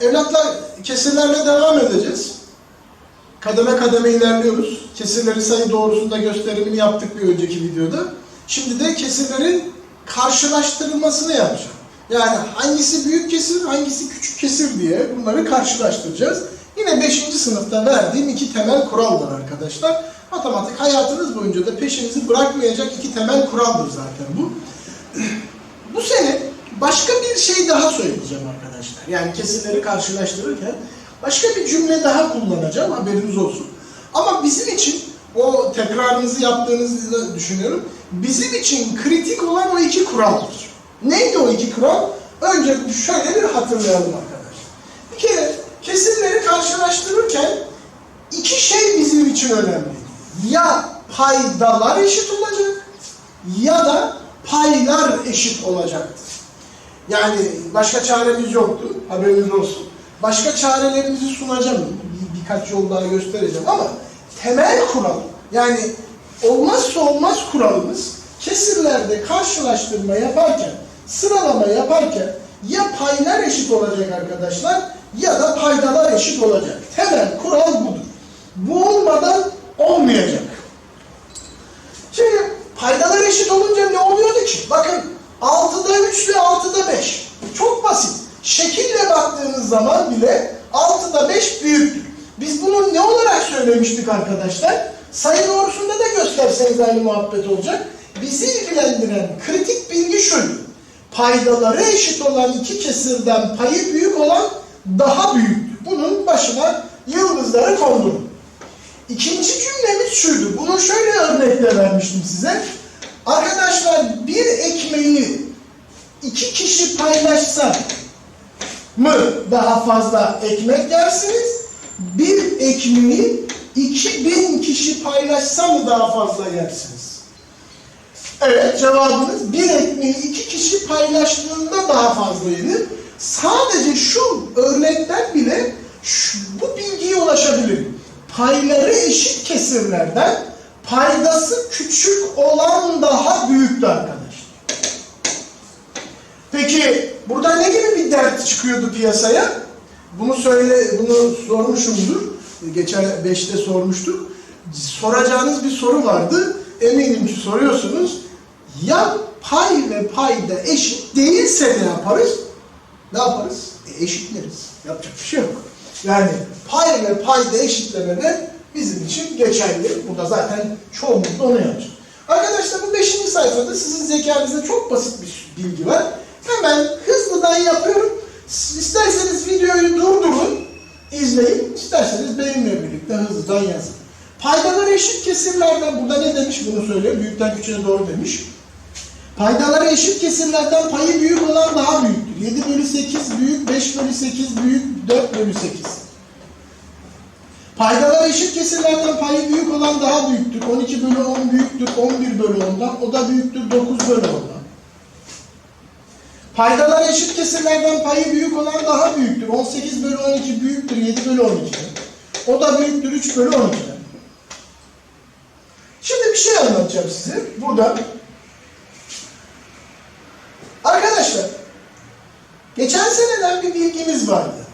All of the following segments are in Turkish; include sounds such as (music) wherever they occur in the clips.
Evlatlar kesirlerle devam edeceğiz. Kademe kademe ilerliyoruz. Kesirleri sayı doğrusunda gösterimini yaptık bir önceki videoda. Şimdi de kesirlerin karşılaştırılmasını yapacağım. Yani hangisi büyük kesir, hangisi küçük kesir diye bunları karşılaştıracağız. Yine 5. sınıfta verdiğim iki temel kural arkadaşlar. Matematik hayatınız boyunca da peşinizi bırakmayacak iki temel kuraldır zaten bu. Bu sene başka bir şey daha söyleyeceğim arkadaşlar. Yani kesirleri karşılaştırırken başka bir cümle daha kullanacağım haberiniz olsun. Ama bizim için o tekrarınızı yaptığınızı düşünüyorum. Bizim için kritik olan o iki kuraldır. Neydi o iki kural? Önce şöyle bir hatırlayalım arkadaşlar. Bir kere kesirleri karşılaştırırken iki şey bizim için önemli. Ya paydalar eşit olacak ya da paylar eşit olacaktır. Yani başka çaremiz yoktu, haberiniz olsun. Başka çarelerimizi sunacağım, bir, birkaç yol daha göstereceğim ama temel kural, yani olmazsa olmaz kuralımız kesirlerde karşılaştırma yaparken, sıralama yaparken ya paylar eşit olacak arkadaşlar ya da paydalar eşit olacak. Temel kural budur. Bu olmadan olmayacak. Şimdi paydalar eşit olunca ne oluyordu ki? Bakın 6'da 3 ile 6'da 5. Çok basit. Şekille baktığınız zaman bile 6'da 5 büyüktür. Biz bunu ne olarak söylemiştik arkadaşlar? Sayı doğrusunda da gösterseniz aynı muhabbet olacak. Bizi ilgilendiren kritik bilgi şuydu. Paydaları eşit olan iki kesirden payı büyük olan daha büyüktür. Bunun başına yıldızları kondurun. İkinci cümlemiz şuydu. Bunu şöyle örnekle vermiştim size. Arkadaşlar bir ekmeği iki kişi paylaşsa mı daha fazla ekmek yersiniz? Bir ekmeği 2000 kişi paylaşsa mı daha fazla yersiniz? Evet cevabınız bir ekmeği iki kişi paylaştığında daha fazla yenir. Sadece şu örnekten bile şu, bu bilgiye ulaşabilirim. Payları eşit kesirlerden paydası küçük olan daha büyüktü arkadaşlar. Peki burada ne gibi bir dert çıkıyordu piyasaya? Bunu söyle, bunu sormuşumdur. Geçen 5'te sormuştuk. Soracağınız bir soru vardı. Eminim ki soruyorsunuz. Ya pay ve payda eşit değilse ne yaparız? Ne yaparız? E, eşitleriz. Yapacak bir şey yok. Yani pay ve payda eşitlemede bizim için geçerli. Burada zaten çoğunlukla onu yapacak. Arkadaşlar bu 5. sayfada sizin zekanızda çok basit bir bilgi var. Hemen hızlıdan yapıyorum. İsterseniz videoyu durdurun, izleyin. İsterseniz benimle birlikte hızlıdan yazın. Paydalar eşit kesirlerden, burada ne demiş bunu söyleyeyim. Büyükten küçüğe doğru demiş. Paydaları eşit kesirlerden payı büyük olan daha büyüktür. 7 bölü 8 büyük, 5 bölü 8 büyük, 4 bölü 8. Paydalar eşit kesirlerden payı büyük olan daha büyüktür. 12 bölü 10 büyüktür, 11 bölü 10'dan. O da büyüktür, 9 bölü 10'dan. Paydalar eşit kesirlerden payı büyük olan daha büyüktür. 18 bölü 12 büyüktür, 7 bölü 12'den. O da büyüktür, 3 bölü 12'den. Şimdi bir şey anlatacağım size. Burada Arkadaşlar, geçen seneden bir bilgimiz vardı.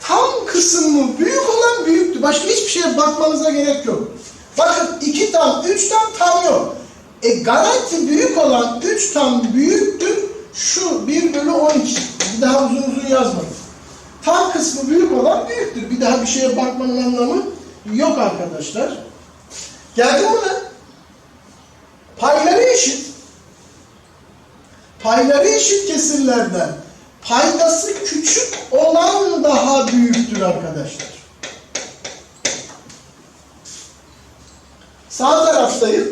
Tam kısmı büyük olan büyüktü. Başka hiçbir şeye bakmanıza gerek yok. Bakın iki tam, üç tam tam yok. E garanti büyük olan üç tam büyüktür. Şu 1 bölü 12. Bir daha uzun uzun yazmadım. Tam kısmı büyük olan büyüktür. Bir daha bir şeye bakmanın anlamı yok arkadaşlar. Geldi mi lan? Payları eşit payları eşit kesirlerden paydası küçük olan daha büyüktür arkadaşlar. Sağ taraftayım.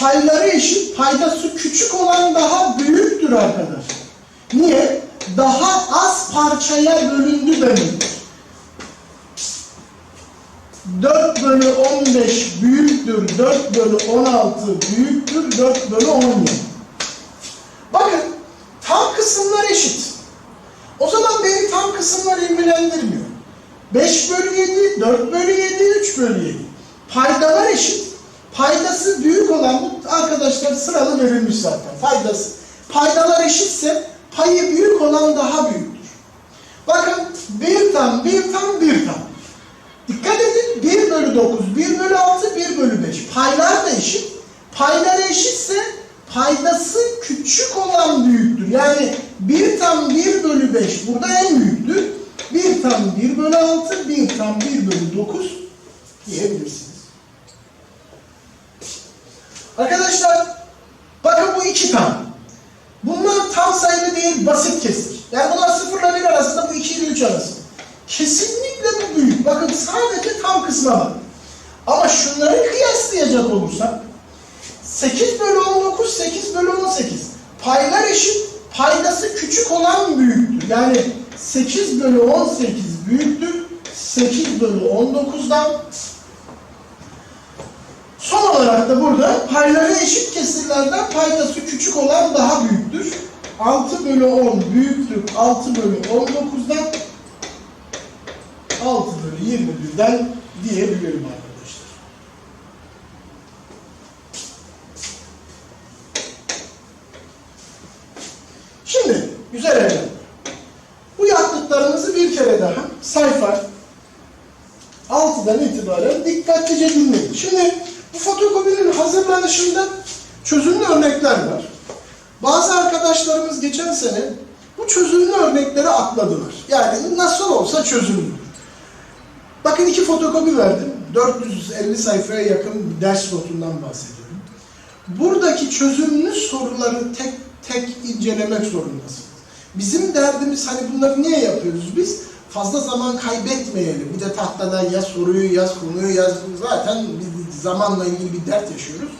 Payları eşit, paydası küçük olan daha büyüktür arkadaşlar. Niye? Daha az parçaya bölündü demektir. 4 bölü 15 büyüktür, 4 bölü 16 büyüktür, 4 bölü 17. Bakın tam kısımlar eşit. O zaman beni tam kısımlar ilgilendirmiyor. 5 bölü 7, 4 bölü 7, 3 bölü 7. Paydalar eşit. Paydası büyük olan bu arkadaşlar sıralı verilmiş zaten. Faydası. Paydalar eşitse payı büyük olan daha büyüktür. Bakın bir tam, 1 tam, 1 tam. Dikkat edin 1 bölü 9, 1 bölü 6, 1 bölü 5. Paylar da eşit. Paylar eşitse paydası küçük olan büyüktür. Yani 1 tam 1 bölü 5 burada en büyüktür. 1 tam 1 bölü 6, 1 tam 1 bölü 9 diyebilirsiniz. Arkadaşlar bakın bu 2 tam. Bunlar tam sayılı değil, basit kesir. Yani bunlar 0 ile 1 arasında, bu 2 ile 3 arasında. Kesinlikle bu büyük. Bakın sadece tam kısma bak. Ama şunları kıyaslayacak olursak 8 bölü 19, 8 bölü 18. Paylar eşit, paydası küçük olan büyüktür. Yani 8 bölü 18 büyüktür. 8 bölü 19'dan Son olarak da burada payları eşit kesirlerden paydası küçük olan daha büyüktür. 6 bölü 10 büyüktür 6 bölü 19'dan 6 bölü 21'den diyebilirim arkadaşlar. Şimdi güzel. Bu yaptıklarımızı bir kere daha sayfa 6'dan itibaren dikkatlice dinleyin. Şimdi bu fotokopinin hazırlanışında çözümlü örnekler var. Bazı arkadaşlarımız geçen sene bu çözümlü örnekleri atladılar. Yani nasıl olsa çözümlü. Bakın iki fotokopi verdim. 450 sayfaya yakın bir ders notundan bahsediyorum. Buradaki çözümlü soruları tek tek incelemek zorundasınız. Bizim derdimiz hani bunları niye yapıyoruz biz? Fazla zaman kaybetmeyelim. Bir de tahtada yaz soruyu, yaz konuyu, yaz zaten biz zamanla ilgili bir dert yaşıyoruz.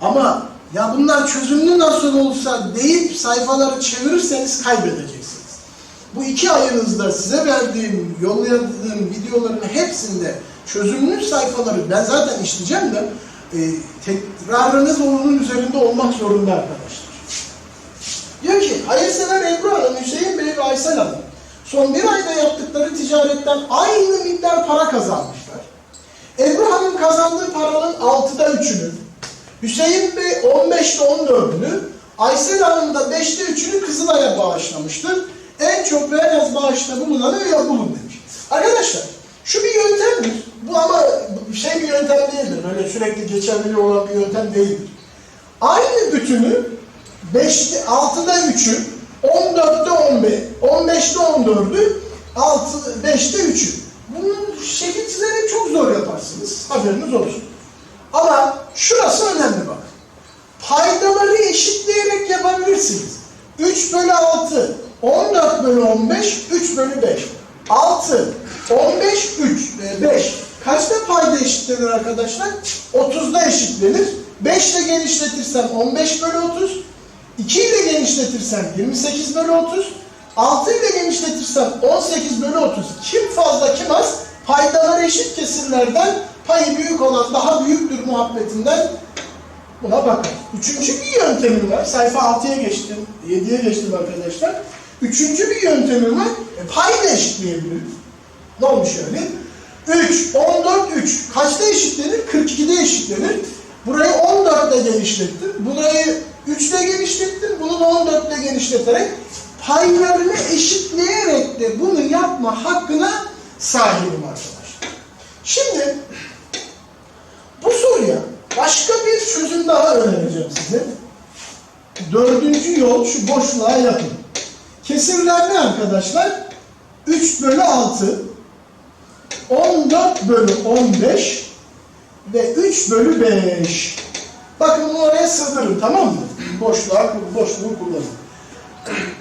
Ama ya bunlar çözümlü nasıl olsa deyip sayfaları çevirirseniz kaybedeceksiniz. Bu iki ayınızda size verdiğim, yolladığım videoların hepsinde çözümlü sayfaları ben zaten işleyeceğim de e, tekrarınız onun üzerinde olmak zorunda arkadaşlar. Diyor ki hayırsever Ebru Hanım, Hüseyin Bey ve Aysel Hanım son bir ayda yaptıkları ticaretten aynı miktar para kazanmışlar. Ebru Hanım kazandığı paranın altıda üçünü, Hüseyin Bey 15'te 14'ünü, Aysel Hanım da 5'te 3'ünü Kızılay'a bağışlamıştır. En çok ve en az bağışta bulunanı öyle bulun demiş. Arkadaşlar şu bir yöntemdir. Bu ama şey bir yöntem değildir. Böyle sürekli geçerli olan bir yöntem değildir. Aynı bütünü 5'te 6'da 3'ü, 14'te 15, 15'te 14'ü, 6, 5'te 3'ü. Bunu şekil çok zor yaparsınız. Haberiniz olsun. Ama şurası önemli bak. Paydaları eşitleyerek yapabilirsiniz. 3 bölü 6, 14 bölü 15, 3 bölü 5. 6, 15, 3, 5. Kaçta payda eşitlenir arkadaşlar? 30'da eşitlenir. 5 ile genişletirsem 15 bölü 30. 2 ile genişletirsem 28 bölü 30. 6 ile genişletirsem 18 bölü 30. Kim fazla kim az? Paydalar eşit kesirlerden payı büyük olan daha büyüktür muhabbetinden buna bakın. Üçüncü bir yöntemim var. Sayfa 6'ya geçtim, 7'ye geçtim arkadaşlar. Üçüncü bir yöntemim var. E, payı da eşitleyebilirim. Ne olmuş yani? 3, 14, 3. Kaçta eşitlenir? 42'de eşitlenir. Burayı 14 ile genişlettim. Burayı 3 ile genişlettim. Bunu da 14 ile genişleterek paylarını eşitleyerek de bunu yapma hakkına sahibim arkadaşlar. Şimdi bu soruya başka bir çözüm daha önereceğim size. Dördüncü yol şu boşluğa yakın. Kesirler ne arkadaşlar? 3 bölü 6, 14 bölü 15 ve 3 bölü 5. Bakın bunu oraya sığdırın tamam mı? Boşluğa, boşluğu kullanın.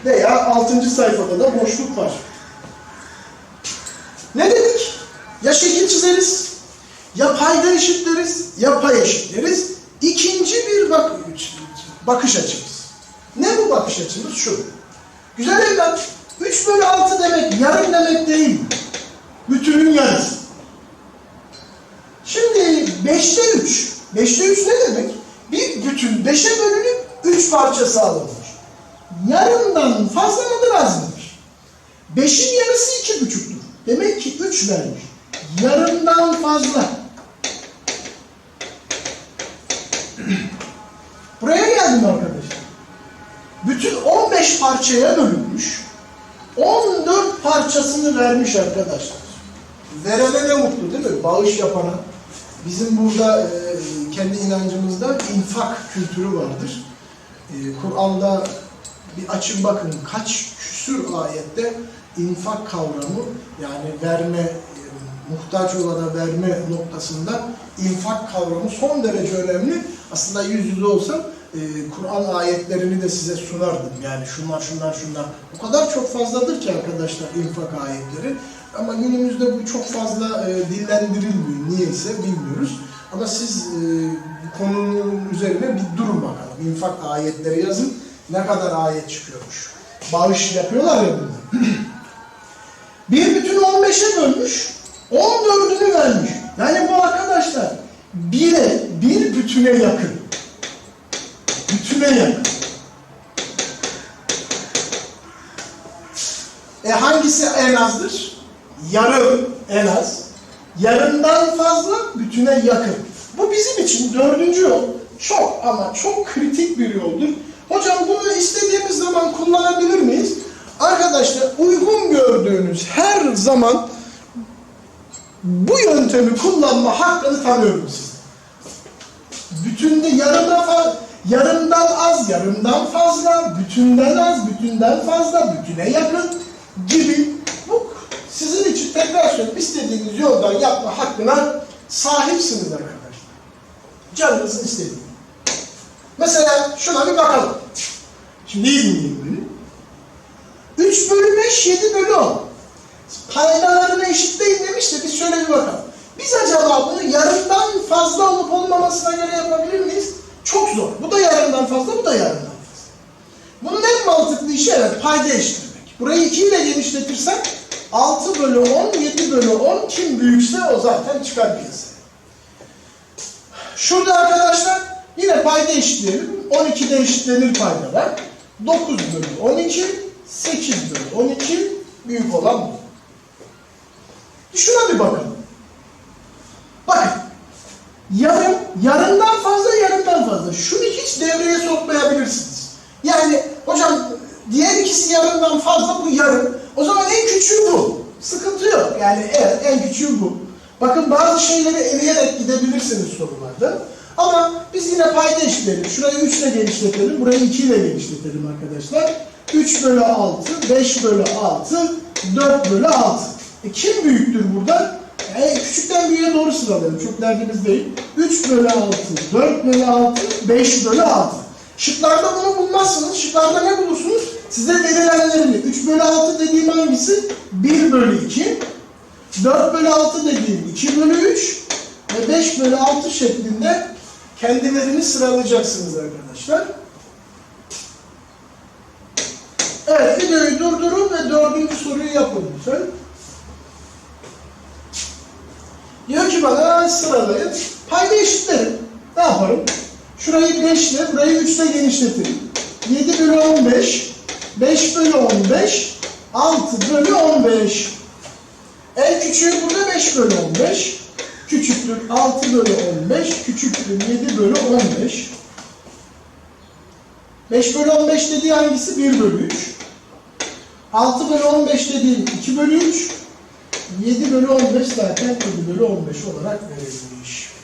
Veya 6. sayfada da boşluk var. Ne dedik? Ya şekil çizeriz, ya payda eşitleriz, ya pay eşitleriz. İkinci bir bak bakış açımız. Ne bu bakış açımız? Şu. Güzel evlat, 3 bölü 6 demek yarım demek değil? Bütünün yarısı. Şimdi 5'te 3. 5'te 3 ne demek? Bütün 5'e bölünüp 3 parçası alınmış. Yarımdan fazla mıdır az mıdır? 5'in yarısı 2,5'tur. Demek ki 3 vermiş. Yarımdan fazla. (clears throat) Buraya geldim arkadaşlar. Bütün 15 parçaya bölünmüş. 14 parça parçasını vermiş arkadaşlar. Verene ne mutlu değil mi? Bağış yapana. Bizim burada e, kendi inancımızda infak kültürü vardır. E, Kur'an'da bir açın bakın kaç küsür ayette infak kavramı yani verme, e, muhtaç olana verme noktasında infak kavramı son derece önemli. Aslında yüz yüze olsam e, Kur'an ayetlerini de size sunardım. Yani şunlar şunlar şunlar. O kadar çok fazladır ki arkadaşlar infak ayetleri. Ama günümüzde bu çok fazla e, dillendirilmiyor. Niyeyse bilmiyoruz. Ama siz e, konunun üzerine bir durun bakalım. İnfak ayetleri yazın. Ne kadar ayet çıkıyormuş. Bağış yapıyorlar ya bunlar. (clears throat) bir bütünü 15'e bölmüş. 14'ünü vermiş. Yani bu arkadaşlar bire, bir bütüne yakın. Yakın. E hangisi en azdır? Yarım en az. Yarımdan fazla bütüne yakın. Bu bizim için dördüncü yol. Çok ama çok kritik bir yoldur. Hocam bunu istediğimiz zaman kullanabilir miyiz? Arkadaşlar uygun gördüğünüz her zaman bu yöntemi kullanma hakkını tanıyorum size. Bütünde yarımdan fazla, yarımdan az, yarımdan fazla, bütünden az, bütünden fazla, bütüne yakın gibi bu sizin için tekrar söylüyorum istediğiniz yoldan yapma hakkına sahipsiniz arkadaşlar. Canınızın istediği. Mesela şuna bir bakalım. Şimdi iyi dinleyin beni. 3 bölü 5, 7 bölü 10. Paydalarını eşitleyin demiş de biz şöyle bir bakalım. Biz acaba bunu yarımdan fazla olup olmamasına göre yapabilir miyiz? Çok zor. Bu da yarımdan fazla, bu da yarımdan fazla. Bunun en mantıklı işi evet payda eşitlemek. Burayı 2 ile genişletirsen 6 bölü 10, 7 bölü 10 kim büyükse o zaten çıkar piyasaya. Şurada arkadaşlar yine payda eşitleyelim. 12'de eşitlenir paydalar. 9 bölü 12, 8 bölü 12 büyük olan bu. Şuna bir. Bakın. Fazla, yarımdan fazla. Şunu hiç devreye sokmayabilirsiniz. Yani hocam diğer ikisi yarımdan fazla, bu yarım. O zaman en küçüğü bu. Sıkıntı yok. Yani evet en küçüğü bu. Bakın bazı şeyleri eleyerek gidebilirsiniz sorularda. Ama biz yine payda eşitleyelim. Şurayı 3 ile genişletelim. Burayı 2 ile genişletelim arkadaşlar. 3 bölü 6, 5 bölü 6, 4 bölü 6. E kim büyüktür burada? E, küçükten büyüğe doğru sıralayalım. Çok derdimiz değil. 3 bölü 6, 4 bölü 6, 5 bölü 6. Şıklarda bunu bulmazsınız. Şıklarda ne bulursunuz? Size verilenlerini. 3 bölü 6 dediğim hangisi? 1 bölü 2. 4 bölü 6 dediğim 2 bölü 3. Ve 5 bölü 6 şeklinde kendilerini sıralayacaksınız arkadaşlar. Evet, videoyu durdurun ve dördüncü soruyu yapın lütfen. Diyor ki bana sıralayın. Payda eşitlerim. Ne yaparım? Şurayı 5 ile, burayı 3 ile genişletirim. 7 bölü 15, 5 bölü 15, 6 bölü 15. En küçüğü burada 5 bölü 15. Küçüktür 6 bölü 15, küçüktür 7 bölü 15. 5 bölü 15 dediği hangisi? 1 bölü 3. 6 bölü 15 dediğim 2 bölü 3. 7 bölü 15 zaten 7 bölü 15 olarak verilmiş.